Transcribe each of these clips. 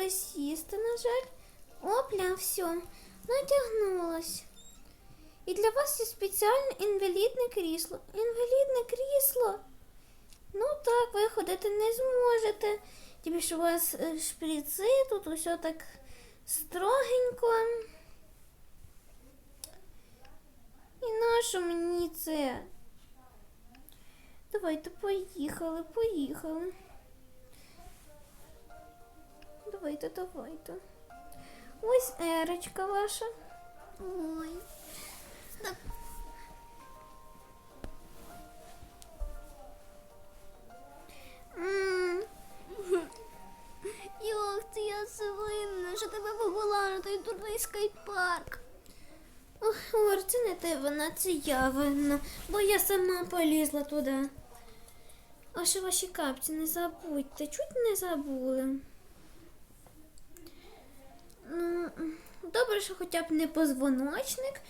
присісти, на жаль. Опля, все, натягнулась. І для вас є спеціальне інвалідне крісло. Інвалідне крісло. Ну так, ви ходити не зможете. Тобі ж у вас е, шприци, тут усе так строгенько. І нащо мені це? Давайте поїхали, поїхали. Давайте, давайте. Ось ерочка ваша. Ой. Так. Йох, це я свинна, що тебе вигула на той дурний скейт-парк. Ох, Ор, це не ти вина, це я винна, бо я сама полізла туди. А ще ваші капці не забудьте, чуть не забули. Ну, добре, що хоча б не позвоночник,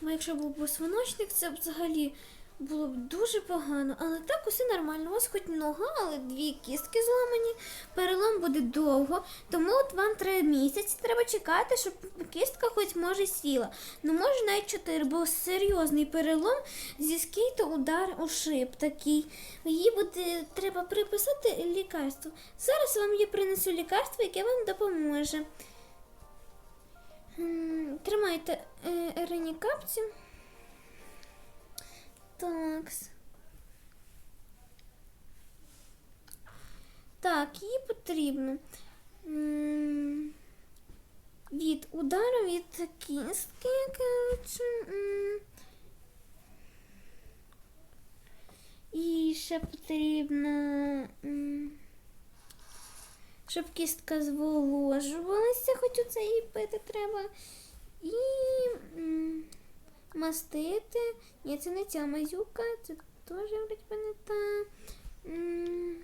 бо якщо був позвоночник, це б взагалі було б дуже погано. Але так усе нормально. У вас хоч нога, але дві кістки зламані. Перелом буде довго, тому от вам три місяці треба чекати, щоб кістка хоч може сіла. Ну може навіть чотири, бо серйозний перелом зі скейту удар у шип такий. Їй буде треба приписати лікарство. Зараз вам я принесу лікарство, яке вам допоможе. Тримайте е, Ірині капці. Такс. Так, їй потрібно. Від удару від кістки, коротше. І ще потрібно. Щоб кістка зволожувалася, хоч оце їй пити треба. І мастити. Ні, це не ця мазюка, це теж вроді не та. М.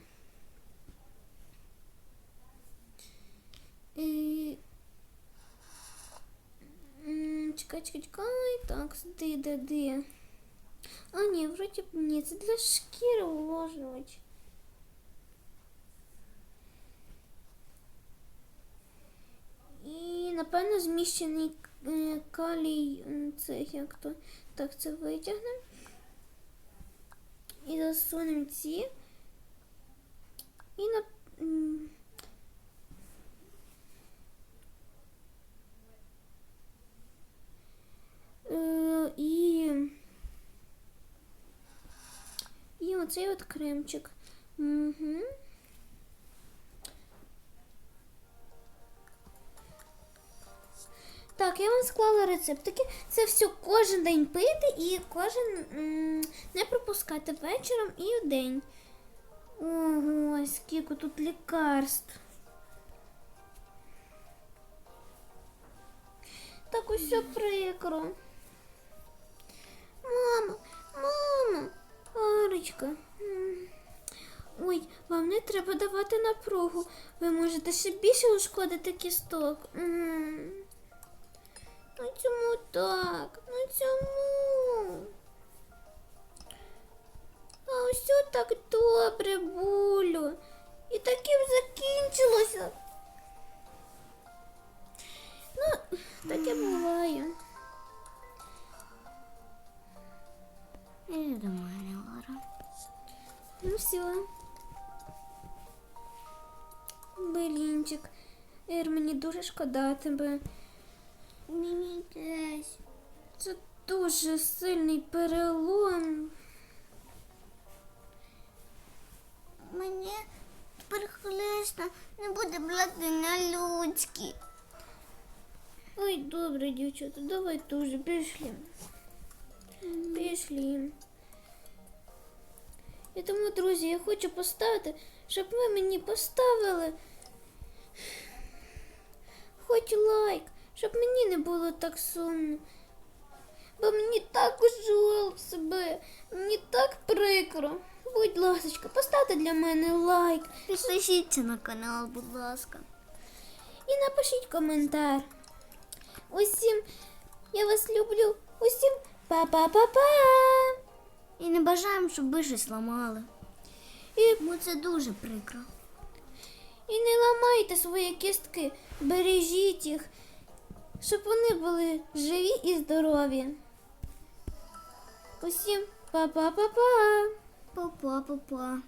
І... Чекай, чекай, чекай. Так, де, де, де. А, ні, вроді б ні, це для шкіри уложувач. І, напевно, зміщений е, калій, це як то. Так, це витягнемо. І засунемо ці. І на. Е, І. І оцей от кремчик. Угу. Так, я вам склала рецептики. Це все кожен день пити і кожен м, не пропускати вечором і вдень. Ого, скільки тут лікарств. Так усе прикро. Мама, мама, Арочка. Ой, вам не треба давати напругу. Ви можете ще більше ушкодити кісток. М. Ну чому так? Ну чому? А ось так добре, булю. І таким закінчилося. Ну, таке буває. Іди до мене, Лара. Ну все. Блінчик. Ір, мені дуже шкода тебе. Теж. Це дуже сильний перелом. Мені тепер хлесно не буде брати на людські. Ой, добре, дівчата, давай дуже пішли. Пішли. І тому, друзі, я хочу поставити, щоб ви мені поставили хоч лайк, щоб мені не було так сумно. Бо мені так жаль себе, мені так прикро. Будь ласка, поставте для мене лайк Підпишіться на канал, будь ласка. і напишіть коментар. Усім я вас люблю. Усім па-па-па-па. І не бажаємо, щоб ви щось ламали. І, Бо це дуже прикро. І не ламайте свої кістки, бережіть їх, щоб вони були живі і здорові. Усім па-па-па-па! Па-па, па-па.